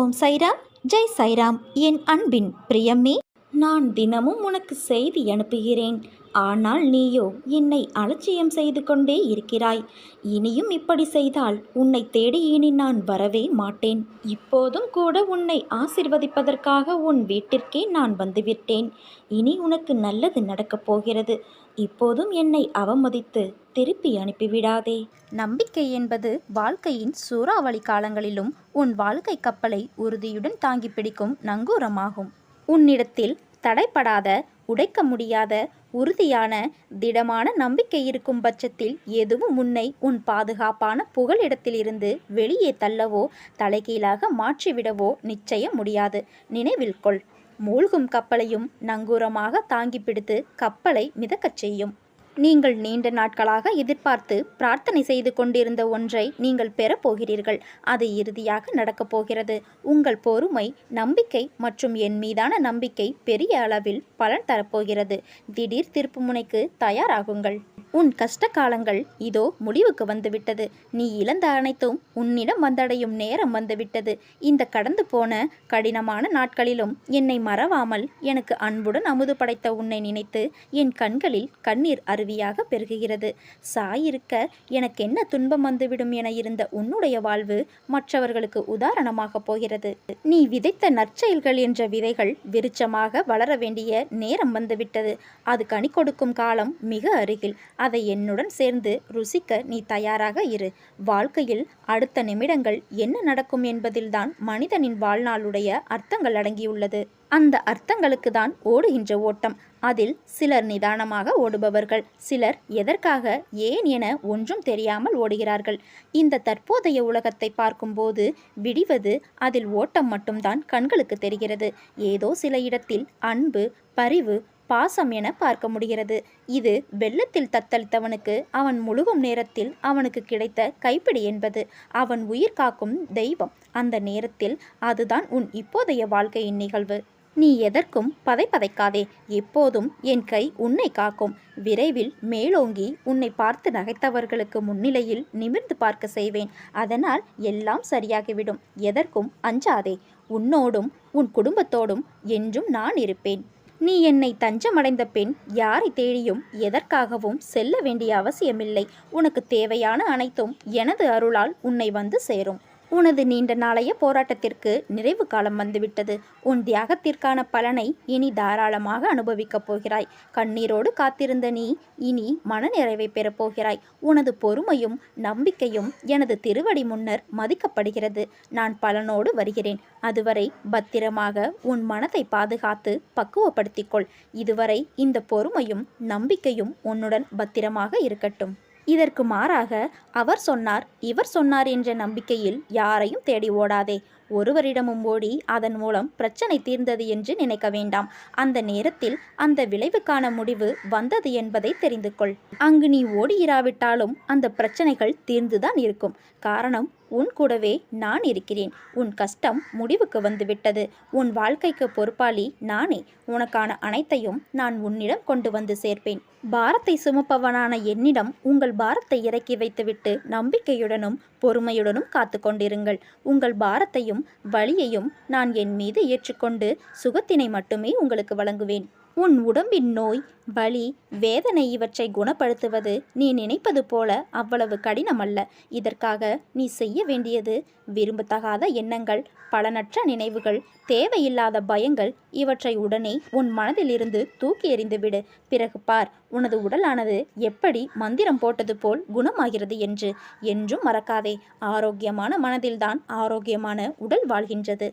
ஓம் சைராம் ஜெய் சைராம். என் அன்பின் பிரியம்மே நான் தினமும் உனக்கு செய்தி அனுப்புகிறேன். ஆனால் நீயோ என்னை அலட்சியம் செய்து கொண்டே இருக்கிறாய். இனியும் இப்படி செய்தால் உன்னை தேடி இனி நான் வரவே மாட்டேன். இப்போதும் கூட உன்னை ஆசிர்வதிப்பதற்காக உன் வீட்டிற்கே நான் வந்துவிட்டேன். இனி உனக்கு நல்லது நடக்கப் போகிறது. இப்போதும் என்னை அவமதித்து திருப்பி அனுப்பிவிடாதே. நம்பிக்கை என்பது வாழ்க்கையின் சூறாவளி காலங்களிலும் உன் வாழ்க்கை கப்பலை உறுதியுடன் தாங்கி பிடிக்கும் நங்கூரமாகும். உன்னிடத்தில் தடைப்படாத உடைக்க முடியாத உறுதியான திடமான நம்பிக்கை இருக்கும் பட்சத்தில் எதுவும் உன்னை உன் பாதுகாப்பான புகலிடத்திலிருந்து வெளியே தள்ளவோ தலைகீழாக மாற்றிவிடவோ நிச்சயம் முடியாது. நினைவில் கொள். மூழ்கும் கப்பலையும் நங்கூரமாக தாங்கி பிடித்து கப்பலை மிதக்கச் செய்யும். நீங்கள் நீண்ட நாட்களாக எதிர்பார்த்து பிரார்த்தனை செய்து கொண்டிருந்த ஒன்றை நீங்கள் பெறப்போகிறீர்கள் அது இறுதியாக நடக்கப் போகிறது. உங்கள் பொறுமை நம்பிக்கை மற்றும் என் மீதான நம்பிக்கை பெரிய அளவில் பலன் தரப்போகிறது திடீர் திருப்புமுனைக்கு தயாராகுங்கள். உன் கஷ்ட காலங்கள் இதோ முடிவுக்கு வந்துவிட்டது. நீ இழந்த அனைத்தும் உன்னிடம் வந்தடையும் நேரம் வந்துவிட்டது. இந்த கடந்து போன கடினமான நாட்களிலும் என்னை மறவாமல் எனக்கு அன்புடன் அமுது படைத்த உன்னை நினைத்து என் கண்களில் கண்ணீர் அருவியாக பெருகுகிறது. சாயிருக்க எனக்கு என்ன துன்பம் வந்துவிடும் என இருந்த உன்னுடைய வாழ்வு மற்றவர்களுக்கு உதாரணமாக போகிறது. நீ விதைத்த நற்செயல்கள் என்ற விதைகள் விருட்சமாக வளர வேண்டிய நேரம் வந்துவிட்டது. அது கனி கொடுக்கும் காலம் மிக அருகில். அதை என்னுடன் சேர்ந்து ருசிக்க நீ தயாராக இரு. வாழ்க்கையில் அடுத்த நிமிடங்கள் என்ன நடக்கும் என்பதில்தான் மனிதனின் வாழ்நாளுடைய அர்த்தங்கள் அடங்கியுள்ளது. அந்த அர்த்தங்களுக்கு தான் ஓடுகின்ற ஓட்டம். அதில் சிலர் நிதானமாக ஓடுபவர்கள் சிலர் எதற்காக ஏன் என ஒன்றும் தெரியாமல் ஓடுகிறார்கள். இந்த தற்போதைய உலகத்தை பார்க்கும்போது விடிவது அதில் ஓட்டம் மட்டும்தான் கண்களுக்கு தெரிகிறது. ஏதோ சில இடத்தில் அன்பு பரிவு பாசம் என பார்க்க முடிகிறது. இது வெள்ளத்தில் தத்தளித்தவனுக்கு அவன் முழுகும் நேரத்தில் அவனுக்கு கிடைத்த கைப்பிடி என்பது. அவன் உயிர் காக்கும் தெய்வம். அந்த நேரத்தில் அதுதான் உன் இப்போதைய வாழ்க்கையின் நிகழ்வு. நீ எதற்கும் பதைப்பதைக்காதே எப்போதும் என் கை உன்னை காக்கும். விரைவில் மேலோங்கி உன்னை பார்த்து நகைத்தவர்களுக்கு முன்னிலையில் நிமிர்ந்து பார்க்க செய்வேன். அதனால் எல்லாம் சரியாகிவிடும். எதற்கும் அஞ்சாதே. உன்னோடும் உன் குடும்பத்தோடும் என்றும் நான் இருப்பேன். நீ என்னை தஞ்சமடைந்த பெண் யாரை தேடியும் எதற்காகவும் செல்ல வேண்டிய அவசியமில்லை. உனக்கு தேவையான அனைத்தும் எனது அருளால் உன்னை வந்து சேரும். உனது நீண்ட நாளைய போராட்டத்திற்கு நிறைவு காலம் வந்துவிட்டது. உன் தியாகத்திற்கான பலனை இனி தாராளமாக அனுபவிக்கப் போகிறாய். கண்ணீரோடு காத்திருந்த நீ இனி மனநிறைவை பெறப்போகிறாய் உனது பொறுமையும் நம்பிக்கையும் எனது திருவடி முன்னர் மதிக்கப்படுகிறது. நான் பலனோடு வருகிறேன். அதுவரை பத்திரமாக உன் மனதை பாதுகாத்து பக்குவப்படுத்திக்கொள் இதுவரை இந்த பொறுமையும் நம்பிக்கையும் உன்னுடன் பத்திரமாக இருக்கட்டும். இதற்கு மாறாக அவர் சொன்னார் இவர் சொன்னார் என்ற நம்பிக்கையில் யாரையும் தேடி ஓடாதே. ஒருவரிடமும் ஓடி அதன் மூலம் பிரச்சனை தீர்ந்தது என்று நினைக்க வேண்டாம். அந்த நேரத்தில் அந்த விளைவுக்கான முடிவு வந்தது என்பதை தெரிந்து கொள். அங்கு நீ ஓடியிராவிட்டாலும் அந்த பிரச்சனைகள் தீர்ந்துதான் இருக்கும். காரணம் உன் கூடவே நான் இருக்கிறேன். உன் கஷ்டம் முடிவுக்கு வந்துவிட்டது. உன் வாழ்க்கைக்கு பொறுப்பாளி நானே. உனக்கான அனைத்தையும் நான் உன்னிடம் கொண்டு வந்து சேர்ப்பேன். பாரத்தை சுமப்பவனான என்னிடம் உங்கள் பாரத்தை இறக்கி வைத்துவிட்டு நம்பிக்கையுடனும் பொறுமையுடனும் காத்து கொண்டிருங்கள். உங்கள் பாரத்தையும் வழியையும் நான் என் மீது ஏற்றுக்கொண்டு சுகத்தினை மட்டுமே உங்களுக்கு வழங்குவேன். உன் உடம்பின் நோய் வலி வேதனை இவற்றை குணப்படுத்துவது நீ நினைப்பது போல அவ்வளவு கடினமல்ல. இதற்காக நீ செய்ய வேண்டியது விரும்பத்தகாத எண்ணங்கள் பலனற்ற நினைவுகள் தேவையில்லாத பயங்கள் இவற்றை உடனே உன் மனதிலிருந்து தூக்கி எறிந்துவிடு பிறகு பார் உனது உடலானது எப்படி மந்திரம் போட்டது போல் குணமாகிறது என்று. என்றும் மறக்காதே. ஆரோக்கியமான மனதில்தான் ஆரோக்கியமான உடல் வாழ்கின்றது.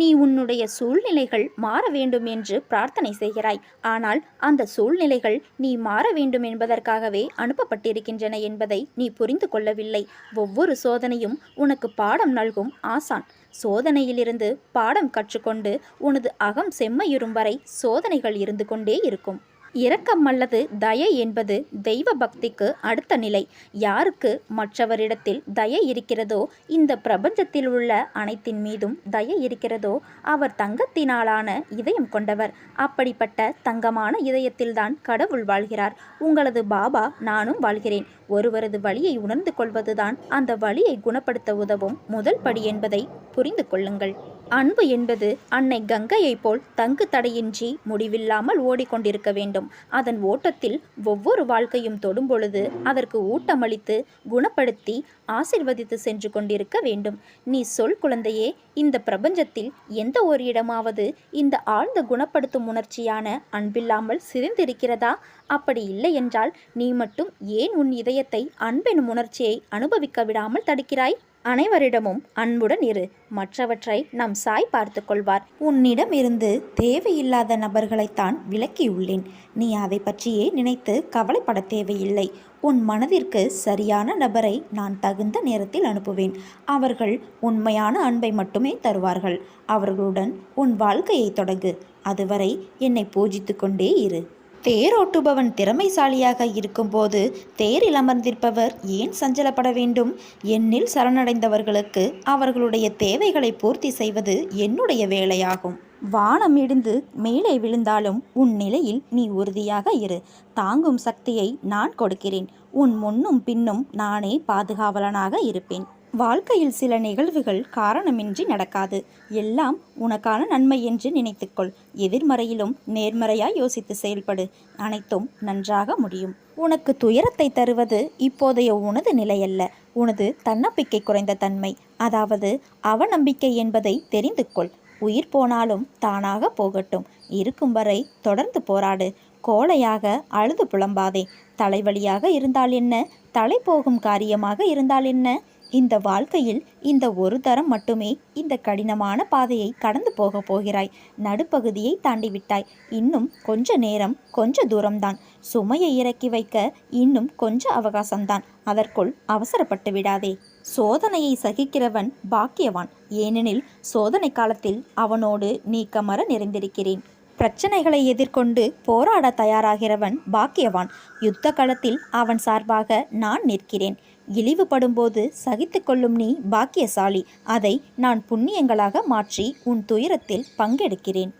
நீ உன்னுடைய சூழ்நிலைகள் மாற வேண்டும் என்று பிரார்த்தனை செய்கிறாய். ஆனால் அந்த சூழ்நிலைகள் நீ மாற வேண்டும் என்பதற்காகவே அனுப்பப்பட்டிருக்கின்றன என்பதை நீ புரிந்து கொள்ளவில்லை. ஒவ்வொரு சோதனையும் உனக்கு பாடம் நல்கும் ஆசான். சோதனையிலிருந்து பாடம் கற்றுக்கொண்டு உனது அகம் செம்மையுறும் வரை சோதனைகள் இருந்து கொண்டே இருக்கும். இரக்கம் அல்லது தயை என்பது தெய்வ பக்திக்கு அடுத்த நிலை. யாருக்கு மற்றவரிடத்தில் தயை இருக்கிறதோ இந்த பிரபஞ்சத்தில் உள்ள அனைத்தின் மீதும் தயை இருக்கிறதோ அவர் தங்கத்தினாலான இதயம் கொண்டவர். அப்படிப்பட்ட தங்கமான இதயத்தில்தான் கடவுள் வாழ்கிறார். உங்களது பாபா நானும் வாழ்கிறேன். ஒருவரது வழியை உணர்ந்து கொள்வதுதான் அந்த வழியை குணப்படுத்த உதவும் முதல் படி என்பதை புரிந்து கொள்ளுங்கள். அன்பு என்பது அன்னை கங்கையைப் போல் தங்கு தடையின்றி முடிவில்லாமல் ஓடிக்கொண்டிருக்க வேண்டும். அதன் ஓட்டத்தில் ஒவ்வொரு வாழ்க்கையும் தொடும்பொழுது அதற்கு ஊட்டமளித்து குணப்படுத்தி ஆசிர்வதித்து சென்று கொண்டிருக்க வேண்டும். நீ சொல் குழந்தையே இந்த பிரபஞ்சத்தில் எந்த ஒரு இடமாவது இந்த ஆழ்ந்த குணப்படுத்தும் உணர்ச்சியான அன்பில்லாமல் சிதைந்திருக்கிறதா? அப்படி இல்லை என்றால் நீ மட்டும் ஏன் உன் இதயத்தை அன்பெனும் உணர்ச்சியை அனுபவிக்க விடாமல் தடுக்கிறாய்? அனைவரிடமும் அன்புடன் இரு. மற்றவற்றை நம் சாய் பார்த்து கொள்வார். உன்னிடம் இருந்து தேவையில்லாத நபர்களைத்தான் விலக்கியுள்ளேன். நீ அதை பற்றியே நினைத்து கவலைப்பட தேவையில்லை. உன் மனதிற்கு சரியான நபரை நான் தகுந்த நேரத்தில் அனுப்புவேன். அவர்கள் உண்மையான அன்பை மட்டுமே தருவார்கள். அவர்களுடன் உன் வாழ்க்கையை தொடங்கு. அதுவரை என்னை பூஜித்து கொண்டே இரு. தேரோட்டுபவன் திறமைசாலியாக இருக்கும்போது தேரில் அமர்ந்திருப்பவர் ஏன் சஞ்சலப்பட வேண்டும்? என்னில் சரணடைந்தவர்களுக்கு அவர்களுடைய தேவைகளை பூர்த்தி செய்வது என்னுடைய வேலையாகும். வானம் இடிந்து மேலே விழுந்தாலும் உன் நிலையில் நீ உறுதியாக இரு. தாங்கும் சக்தியை நான் கொடுக்கிறேன். உன் முன்னும் பின்னும் நானே பாதுகாவலனாக இருப்பேன். வாழ்க்கையில் சில நிகழ்வுகள் காரணமின்றி நடக்காது. எல்லாம் உனக்கான நன்மை என்று நினைத்துக்கொள். எதிர்மறையிலும் நேர்மறையாய் யோசித்து செயல்படு. அனைத்தும் நன்றாக முடியும். உனக்கு துயரத்தை தருவது இப்போதைய உனது நிலையல்ல. உனது தன்னம்பிக்கை குறைந்த தன்மை. அதாவது அவநம்பிக்கை என்பதை தெரிந்து கொள். உயிர் போனாலும் தானாக போகட்டும். இருக்கும் வரை தொடர்ந்து போராடு. கோழையாக அழுது புலம்பாதே. தலைவலியாக இருந்தால் என்ன? தலை போகும் காரியமாக இருந்தால் என்ன? இந்த வாழ்க்கையில் இந்த ஒரு தரம் மட்டுமே இந்த கடினமான பாதையை கடந்து போக போகிறாய். நடுப்பகுதியை தாண்டிவிட்டாய். இன்னும் கொஞ்ச நேரம் கொஞ்ச தூரம்தான். சுமையை இறக்கி வைக்க இன்னும் கொஞ்ச அவகாசம்தான். அதற்குள் அவசரப்பட்டு விடாதே. சோதனையை சகிக்கிறவன் பாக்கியவான். ஏனெனில் சோதனை காலத்தில் அவனோடு நீக்கமர நிறைந்திருக்கிறேன். பிரச்சனைகளை எதிர்கொண்டு போராட தயாராகிறவன் பாக்கியவான். யுத்த களத்தில் அவன் சார்பாக நான் நிற்கிறேன். இழிவுபடும்போது சகித்து கொள்ளும் நீ பாக்கியசாலி. அதை நான் புண்ணியங்களாக மாற்றி உன் துயரத்தில் பங்கெடுக்கிறேன்.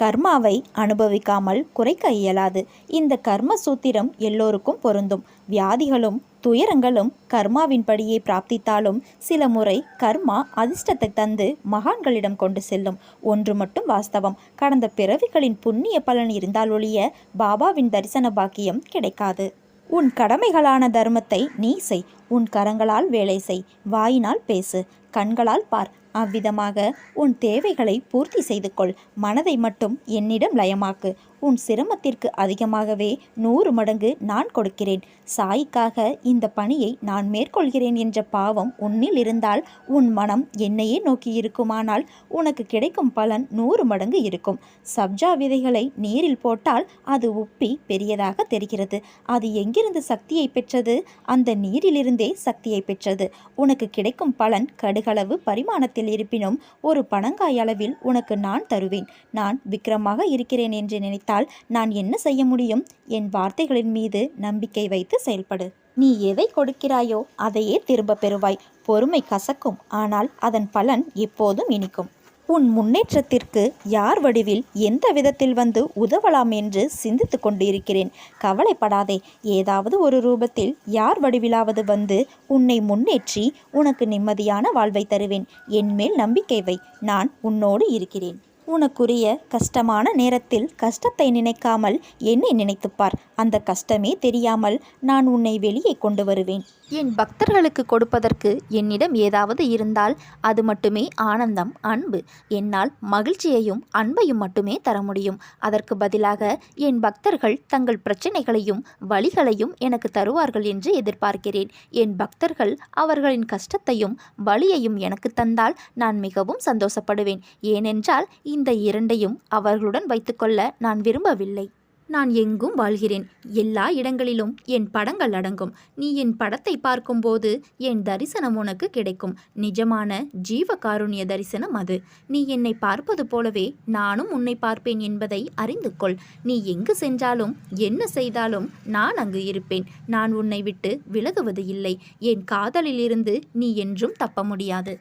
கர்மாவை அனுபவிக்காமல் குறைக்க இயலாது. இந்த கர்ம சூத்திரம் எல்லோருக்கும் பொருந்தும். வியாதிகளும் துயரங்களும் கர்மாவின்படியே பிராப்தித்தாலும் சில முறை கர்மா அதிர்ஷ்டத்தை தந்து மகான்களிடம் கொண்டு செல்லும். ஒன்று மட்டும் வாஸ்தவம். கடந்த பிறவிகளின் புண்ணிய பலன் இருந்தால் ஒழிய பாபாவின் தரிசன பாக்கியம் கிடைக்காது. உன் கடமைகளான தர்மத்தை நீ செய். உன் கரங்களால் வேலை செய். வாயினால் பேசு. கண்களால் பார். அவ்விதமாக உன் தேவைகளை பூர்த்தி செய்து கொள் மனதை மட்டும் என்னிடம் லயமாக்கு. உன் சிரமத்திற்கு அதிகமாகவே நூறு மடங்கு நான் கொடுக்கிறேன். சாய்க்காக இந்த பணியை நான் மேற்கொள்கிறேன் என்ற பாவம் உன்னில் இருந்தால் உன் மனம் என்னையே நோக்கி இருக்குமானால் உனக்கு கிடைக்கும் பலன் நூறு மடங்கு இருக்கும். சப்ஜா விதைகளை நீரில் போட்டால் அது உப்பி பெரியதாக தெரிகிறது. அது எங்கிருந்து சக்தியை பெற்றது? அந்த நீரிலிருந்தே சக்தியை பெற்றது. உனக்கு கிடைக்கும் பலன் கடுகளவு பரிமாணத்தில் இருப்பினும் ஒரு பணங்காய் அளவில் உனக்கு நான் தருவேன். நான் விக்ரமாக இருக்கிறேன் என்று கேட்டால் நான் என்ன செய்ய முடியும்? என் வார்த்தைகளின் மீது நம்பிக்கை வைத்து செயல்படு. நீ எதை கொடுக்கிறாயோ அதையே திரும்ப பெறுவாய். பொறுமை கசக்கும். ஆனால் அதன் பலன் எப்போதும் இனிக்கும். உன் முன்னேற்றத்திற்கு யார் வடிவில் எந்த விதத்தில் வந்து உதவலாம் என்று சிந்தித்து கொண்டிருக்கிறேன். கவலைப்படாதே. ஏதாவது ஒரு ரூபத்தில் யார் வடிவிலாவது வந்து உன்னை முன்னேற்றி உனக்கு நிம்மதியான வாழ்வை தருவேன். என்மேல் நம்பிக்கை வை. நான் உன்னோடு இருக்கிறேன். உனக்குரிய கஷ்டமான நேரத்தில் கஷ்டத்தை நினைக்காமல் என்னை நினைத்துப்பார். அந்த கஷ்டமே தெரியாமல் நான் உன்னை வெளியே கொண்டு வருவேன். என் பக்தர்களுக்கு கொடுப்பதற்கு என்னிடம் ஏதாவது இருந்தால் அது மட்டுமே ஆனந்தம் அன்பு. என்னால் மகிழ்ச்சியையும் அன்பையும் மட்டுமே தர முடியும். அதற்கு பதிலாக என் பக்தர்கள் தங்கள் பிரச்சனைகளையும் வழிகளையும் எனக்கு தருவார்கள் என்று எதிர்பார்க்கிறேன். என் பக்தர்கள் அவர்களின் கஷ்டத்தையும் வழியையும் எனக்கு தந்தால் நான் மிகவும் சந்தோஷப்படுவேன். ஏனென்றால் இந்த இரண்டையும் அவர்களுடன் வைத்துக்கொள்ள நான் விரும்பவில்லை. நான் எங்கும் வாழ்கிறேன். எல்லா இடங்களிலும் என் படங்கள் அடங்கும். நீ என் படத்தை பார்க்கும்போது என் தரிசனம் உனக்கு கிடைக்கும். நிஜமான ஜீவ காருண்ய தரிசனம் அது. நீ என்னை பார்ப்பது போலவே நானும் உன்னை பார்ப்பேன் என்பதை அறிந்து கொள். நீ எங்கு சென்றாலும் என்ன செய்தாலும் நான் அங்கு இருப்பேன். நான் உன்னை விட்டு விலகுவது இல்லை. என் காதலிலிருந்து நீ என்றும் தப்ப முடியாது.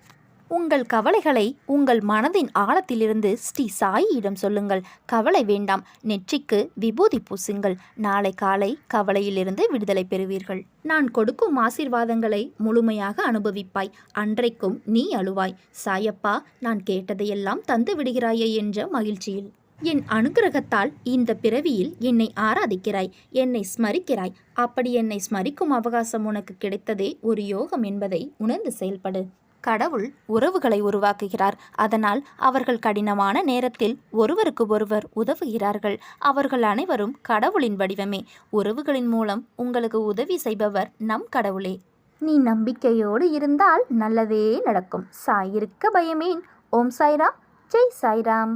உங்கள் கவலைகளை உங்கள் மனதின் ஆழத்திலிருந்து ஸ்ரீ சாயியிடம் சொல்லுங்கள். கவலை வேண்டாம். நெற்றிக்கு விபூதி பூசுங்கள். நாளை காலை கவலையிலிருந்து விடுதலை பெறுவீர்கள். நான் கொடுக்கும் ஆசீர்வாதங்களை முழுமையாக அனுபவிப்பாய். அன்றைக்கும் நீ அழுவாய். சாயப்பா நான் கேட்டதையெல்லாம் தந்து விடுகிறாயே என்ற மகிழ்ச்சியில். என் அனுகிரகத்தால் இந்த பிறவியில் என்னை ஆராதிக்கிறாய். என்னை ஸ்மரிக்கிறாய். அப்படி என்னை ஸ்மரிக்கும் அவகாசம் உனக்கு கிடைத்ததே ஒரு யோகம் என்பதை உணர்ந்து செயல்படு. கடவுள் உறவுகளை உருவாக்குகிறார். அதனால் அவர்கள் கடினமான நேரத்தில் ஒருவருக்கு ஒருவர் உதவுகிறார்கள். அவர்கள் அனைவரும் கடவுளின் வடிவமே. உறவுகளின் மூலம் உங்களுக்கு உதவி செய்பவர் நம் கடவுளே. நீ நம்பிக்கையோடு இருந்தால் நல்லதே நடக்கும். சாயிருக்க பயமேன். ஓம் சாய்ராம். ஜெய் சாய்ராம்.